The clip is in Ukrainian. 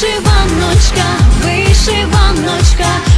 вишиваночка, вишиваночка.